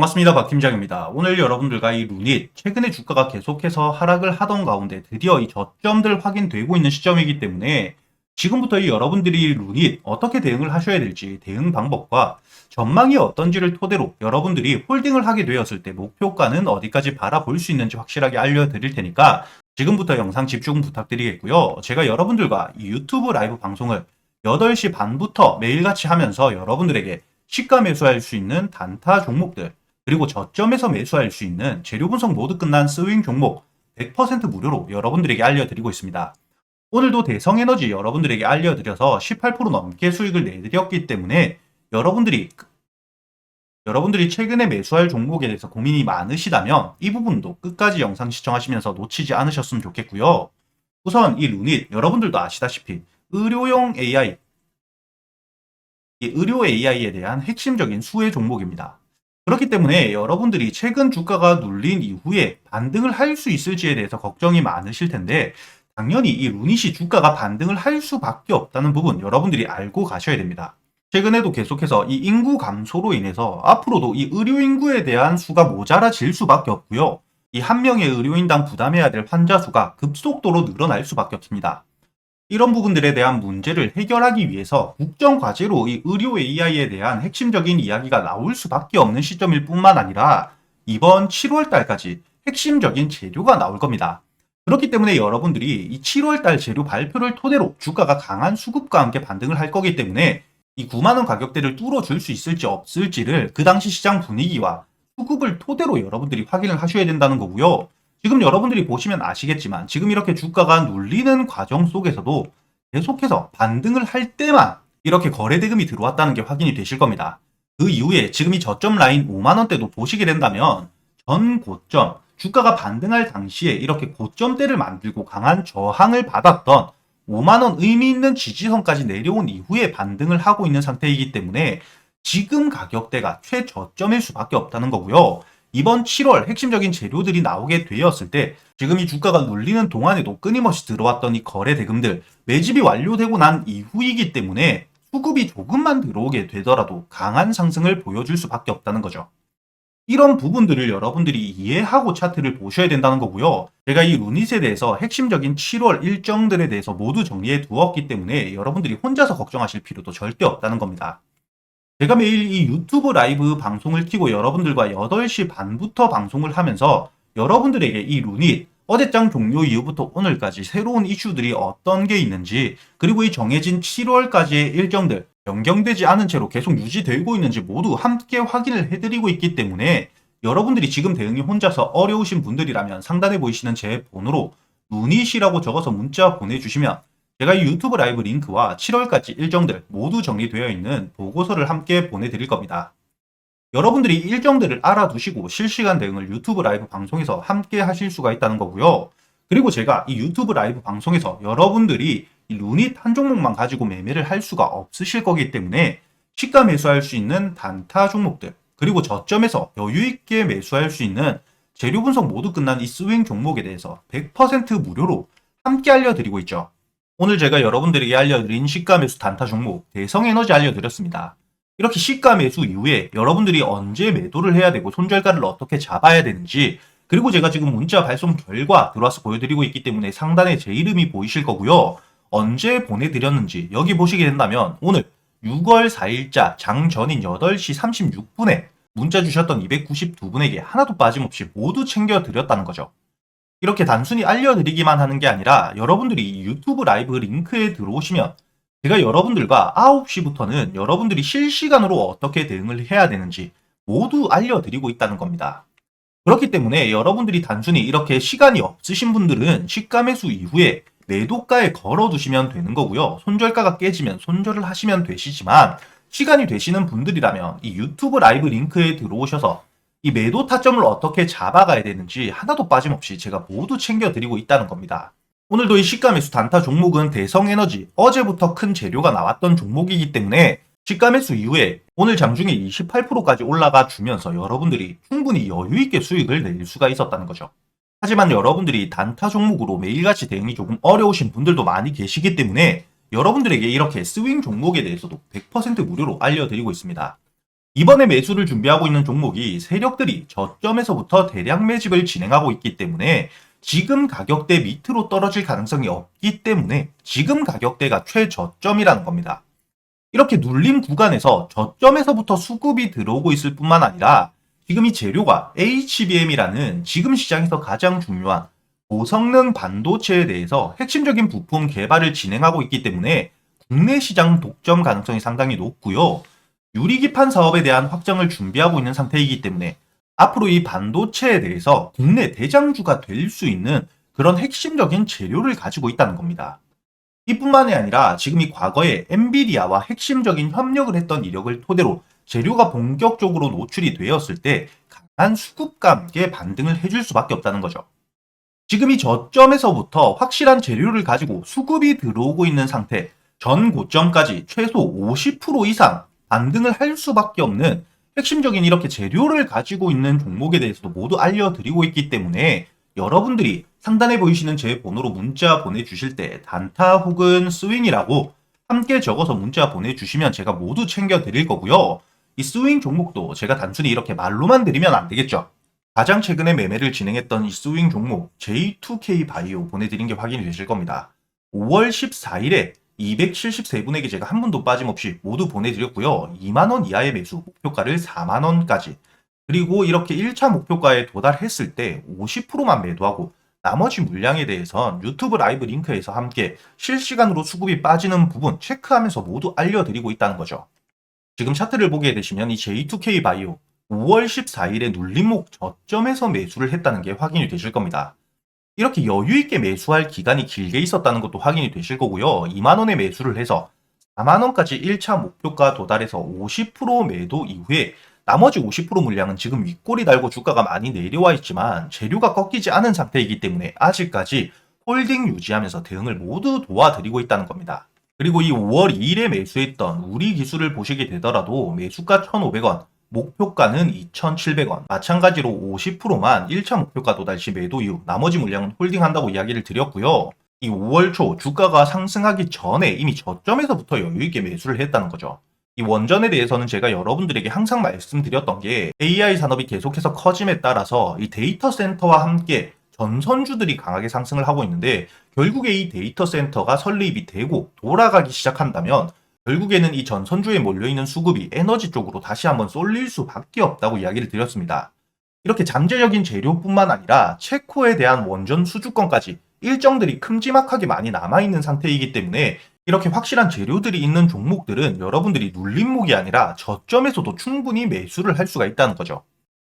반갑습니다. 박 팀장입니다. 오늘 여러분들과 이 루닛, 최근에 주가가 계속해서 하락을 하던 가운데 드디어 이 저점들 확인되고 있는 시점이기 때문에 지금부터 이 여러분들이 루닛 어떻게 대응을 하셔야 될지 대응 방법과 전망이 어떤지를 토대로 여러분들이 홀딩을 하게 되었을 때 목표가는 어디까지 바라볼 수 있는지 확실하게 알려드릴 테니까 지금부터 영상 집중 부탁드리겠고요. 제가 여러분들과 이 유튜브 라이브 방송을 8시 반부터 매일같이 하면서 여러분들에게 시가 매수할 수 있는 단타 종목들 그리고 저점에서 매수할 수 있는 재료 분석 모두 끝난 스윙 종목 100% 무료로 여러분들에게 알려드리고 있습니다. 오늘도 대성에너지 여러분들에게 알려드려서 18% 넘게 수익을 내드렸기 때문에 여러분들이 여러분들이 최근에 매수할 종목에 대해서 고민이 많으시다면 이 부분도 끝까지 영상 시청하시면서 놓치지 않으셨으면 좋겠고요. 우선 이 루닛 여러분들도 아시다시피 의료용 AI 이 의료 AI에 대한 핵심적인 수혜 종목입니다. 그렇기 때문에 여러분들이 최근 주가가 눌린 이후에 반등을 할 수 있을지에 대해서 걱정이 많으실 텐데 당연히 이 루닛이 주가가 반등을 할 수밖에 없다는 부분 여러분들이 알고 가셔야 됩니다. 최근에도 계속해서 이 인구 감소로 인해서 앞으로도 이 의료 인구에 대한 수가 모자라질 수밖에 없고요. 이 한 명의 의료인당 부담해야 될 환자 수가 급속도로 늘어날 수밖에 없습니다. 이런 부분들에 대한 문제를 해결하기 위해서 국정 과제로 이 의료 AI에 대한 핵심적인 이야기가 나올 수밖에 없는 시점일 뿐만 아니라 이번 7월 달까지 핵심적인 재료가 나올 겁니다. 그렇기 때문에 여러분들이 이 7월 달 재료 발표를 토대로 주가가 강한 수급과 함께 반등을 할 거기 때문에 이 9만 원 가격대를 뚫어줄 수 있을지 없을지를 그 당시 시장 분위기와 수급을 토대로 여러분들이 확인을 하셔야 된다는 거고요. 지금 여러분들이 보시면 아시겠지만 지금 이렇게 주가가 눌리는 과정 속에서도 계속해서 반등을 할 때만 이렇게 거래 대금이 들어왔다는 게 확인이 되실 겁니다. 그 이후에 지금 이 저점 라인 5만원대도 보시게 된다면 전 고점, 주가가 반등할 당시에 이렇게 고점대를 만들고 강한 저항을 받았던 5만원 의미 있는 지지선까지 내려온 이후에 반등을 하고 있는 상태이기 때문에 지금 가격대가 최저점일 수밖에 없다는 거고요. 이번 7월 핵심적인 재료들이 나오게 되었을 때 지금 이 주가가 눌리는 동안에도 끊임없이 들어왔던 이 거래 대금들 매집이 완료되고 난 이후이기 때문에 수급이 조금만 들어오게 되더라도 강한 상승을 보여줄 수밖에 없다는 거죠. 이런 부분들을 여러분들이 이해하고 차트를 보셔야 된다는 거고요. 제가 이 루닛에 대해서 핵심적인 7월 일정들에 대해서 모두 정리해 두었기 때문에 여러분들이 혼자서 걱정하실 필요도 절대 없다는 겁니다. 제가 매일 이 유튜브 라이브 방송을 키고 여러분들과 8시 반부터 방송을 하면서 여러분들에게 이 루닛 어제장 종료 이후부터 오늘까지 새로운 이슈들이 어떤 게 있는지 그리고 이 정해진 7월까지의 일정들 변경되지 않은 채로 계속 유지되고 있는지 모두 함께 확인을 해드리고 있기 때문에 여러분들이 지금 대응이 혼자서 어려우신 분들이라면 상단에 보이시는 제 번호로 루닛이라고 적어서 문자 보내주시면 제가 이 유튜브 라이브 링크와 7월까지 일정들 모두 정리되어 있는 보고서를 함께 보내드릴 겁니다. 여러분들이 일정들을 알아두시고 실시간 대응을 유튜브 라이브 방송에서 함께 하실 수가 있다는 거고요. 그리고 제가 이 유튜브 라이브 방송에서 여러분들이 이 루닛 한 종목만 가지고 매매를 할 수가 없으실 거기 때문에 시가 매수할 수 있는 단타 종목들 그리고 저점에서 여유 있게 매수할 수 있는 재료 분석 모두 끝난 이 스윙 종목에 대해서 100% 무료로 함께 알려드리고 있죠. 오늘 제가 여러분들에게 알려드린 시가 매수 단타 종목 대성에너지 알려드렸습니다. 이렇게 시가 매수 이후에 여러분들이 언제 매도를 해야 되고 손절가를 어떻게 잡아야 되는지 그리고 제가 지금 문자 발송 결과 들어와서 보여드리고 있기 때문에 상단에 제 이름이 보이실 거고요. 언제 보내드렸는지 여기 보시게 된다면 오늘 6월 4일자 장전인 8시 36분에 문자 주셨던 292분에게 하나도 빠짐없이 모두 챙겨드렸다는 거죠. 이렇게 단순히 알려드리기만 하는 게 아니라 여러분들이 유튜브 라이브 링크에 들어오시면 제가 여러분들과 9시부터는 여러분들이 실시간으로 어떻게 대응을 해야 되는지 모두 알려드리고 있다는 겁니다. 그렇기 때문에 여러분들이 단순히 이렇게 시간이 없으신 분들은 시가 매수 이후에 매도가에 걸어두시면 되는 거고요. 손절가가 깨지면 손절을 하시면 되시지만 시간이 되시는 분들이라면 이 유튜브 라이브 링크에 들어오셔서 이 매도 타점을 어떻게 잡아가야 되는지 하나도 빠짐없이 제가 모두 챙겨드리고 있다는 겁니다. 오늘도 이 시가 매수 단타 종목은 대성에너지 어제부터 큰 재료가 나왔던 종목이기 때문에 시가 매수 이후에 오늘 장중에 28%까지 올라가 주면서 여러분들이 충분히 여유있게 수익을 낼 수가 있었다는 거죠. 하지만 여러분들이 단타 종목으로 매일같이 대응이 조금 어려우신 분들도 많이 계시기 때문에 여러분들에게 이렇게 스윙 종목에 대해서도 100% 무료로 알려드리고 있습니다. 이번에 매수를 준비하고 있는 종목이 세력들이 저점에서부터 대량 매집을 진행하고 있기 때문에 지금 가격대 밑으로 떨어질 가능성이 없기 때문에 지금 가격대가 최저점이라는 겁니다. 이렇게 눌림 구간에서 저점에서부터 수급이 들어오고 있을 뿐만 아니라 지금 이 재료가 HBM이라는 지금 시장에서 가장 중요한 고성능 반도체에 대해서 핵심적인 부품 개발을 진행하고 있기 때문에 국내 시장 독점 가능성이 상당히 높고요. 유리기판 사업에 대한 확장을 준비하고 있는 상태이기 때문에 앞으로 이 반도체에 대해서 국내 대장주가 될 수 있는 그런 핵심적인 재료를 가지고 있다는 겁니다. 이뿐만이 아니라 지금 이 과거에 엔비디아와 핵심적인 협력을 했던 이력을 토대로 재료가 본격적으로 노출이 되었을 때 강한 수급과 함께 반등을 해줄 수밖에 없다는 거죠. 지금 이 저점에서부터 확실한 재료를 가지고 수급이 들어오고 있는 상태, 전 고점까지 최소 50% 이상 반등을 할 수밖에 없는 핵심적인 이렇게 재료를 가지고 있는 종목에 대해서도 모두 알려드리고 있기 때문에 여러분들이 상단에 보이시는 제 번호로 문자 보내주실 때 단타 혹은 스윙이라고 함께 적어서 문자 보내주시면 제가 모두 챙겨드릴 거고요. 이 스윙 종목도 제가 단순히 이렇게 말로만 드리면 안 되겠죠. 가장 최근에 매매를 진행했던 이 스윙 종목 J2K 바이오 보내드린 게 확인이 되실 겁니다. 5월 14일에 273분에게 제가 한 분도 빠짐없이 모두 보내드렸고요. 2만원 이하의 매수 목표가를 4만원까지 그리고 이렇게 1차 목표가에 도달했을 때 50%만 매도하고 나머지 물량에 대해선 유튜브 라이브 링크에서 함께 실시간으로 수급이 빠지는 부분 체크하면서 모두 알려드리고 있다는 거죠. 지금 차트를 보게 되시면 이 J2K 바이오 5월 14일에 눌림목 저점에서 매수를 했다는 게 확인이 되실 겁니다. 이렇게 여유 있게 매수할 기간이 길게 있었다는 것도 확인이 되실 거고요. 2만 원에 매수를 해서 4만 원까지 1차 목표가 도달해서 50% 매도 이후에 나머지 50% 물량은 지금 윗골이 달고 주가가 많이 내려와 있지만 재료가 꺾이지 않은 상태이기 때문에 아직까지 홀딩 유지하면서 대응을 모두 도와드리고 있다는 겁니다. 그리고 이 5월 2일에 매수했던 우리 기술을 보시게 되더라도 매수가 1,500원, 목표가는 2,700원. 마찬가지로 50%만 1차 목표가 도달 시 매도 이후 나머지 물량은 홀딩한다고 이야기를 드렸고요. 이 5월 초 주가가 상승하기 전에 이미 저점에서부터 여유있게 매수를 했다는 거죠. 이 원전에 대해서는 제가 여러분들에게 항상 말씀드렸던 게 AI 산업이 계속해서 커짐에 따라서 이 데이터 센터와 함께 전선주들이 강하게 상승을 하고 있는데 결국에 이 데이터 센터가 설립이 되고 돌아가기 시작한다면 결국에는 이 전선주에 몰려있는 수급이 에너지 쪽으로 다시 한번 쏠릴 수밖에 없다고 이야기를 드렸습니다. 이렇게 잠재적인 재료뿐만 아니라 체코에 대한 원전 수주권까지 일정들이 큼지막하게 많이 남아있는 상태이기 때문에 이렇게 확실한 재료들이 있는 종목들은 여러분들이 눌림목이 아니라 저점에서도 충분히 매수를 할 수가 있다는 거죠.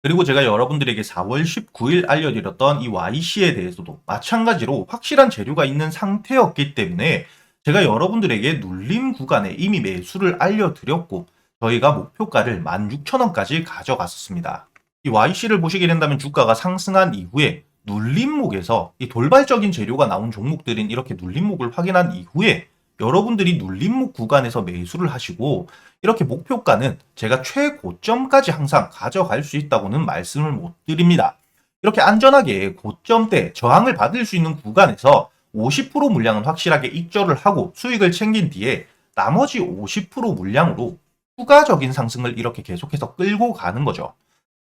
그리고 제가 여러분들에게 4월 19일 알려드렸던 이 YC에 대해서도 마찬가지로 확실한 재료가 있는 상태였기 때문에 제가 여러분들에게 눌림 구간에 이미 매수를 알려드렸고 저희가 목표가를 16,000원까지 가져갔었습니다. 이 YC를 보시게 된다면 주가가 상승한 이후에 눌림목에서 이 돌발적인 재료가 나온 종목들인 이렇게 눌림목을 확인한 이후에 여러분들이 눌림목 구간에서 매수를 하시고 이렇게 목표가는 제가 최고점까지 항상 가져갈 수 있다고는 말씀을 못 드립니다. 이렇게 안전하게 고점대 저항을 받을 수 있는 구간에서 50% 물량은 확실하게 익절을 하고 수익을 챙긴 뒤에 나머지 50% 물량으로 추가적인 상승을 이렇게 계속해서 끌고 가는 거죠.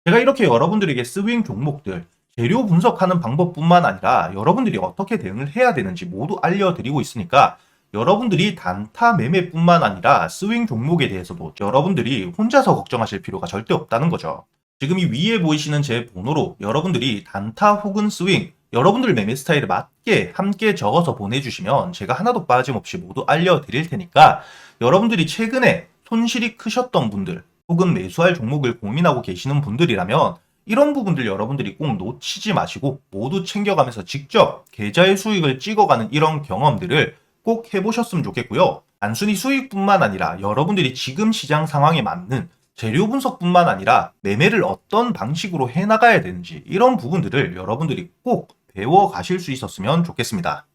제가 이렇게 여러분들에게 스윙 종목들 재료 분석하는 방법뿐만 아니라 여러분들이 어떻게 대응을 해야 되는지 모두 알려드리고 있으니까 여러분들이 단타 매매뿐만 아니라 스윙 종목에 대해서도 여러분들이 혼자서 걱정하실 필요가 절대 없다는 거죠. 지금 이 위에 보이시는 제 번호로 여러분들이 단타 혹은 스윙 여러분들 매매 스타일에 맞게 함께 적어서 보내주시면 제가 하나도 빠짐없이 모두 알려드릴 테니까 여러분들이 최근에 손실이 크셨던 분들 혹은 매수할 종목을 고민하고 계시는 분들이라면 이런 부분들 여러분들이 꼭 놓치지 마시고 모두 챙겨가면서 직접 계좌의 수익을 찍어가는 이런 경험들을 꼭 해보셨으면 좋겠고요. 단순히 수익뿐만 아니라 여러분들이 지금 시장 상황에 맞는 재료 분석뿐만 아니라 매매를 어떤 방식으로 해나가야 되는지 이런 부분들을 여러분들이 꼭 배워 가실 수 있었으면 좋겠습니다.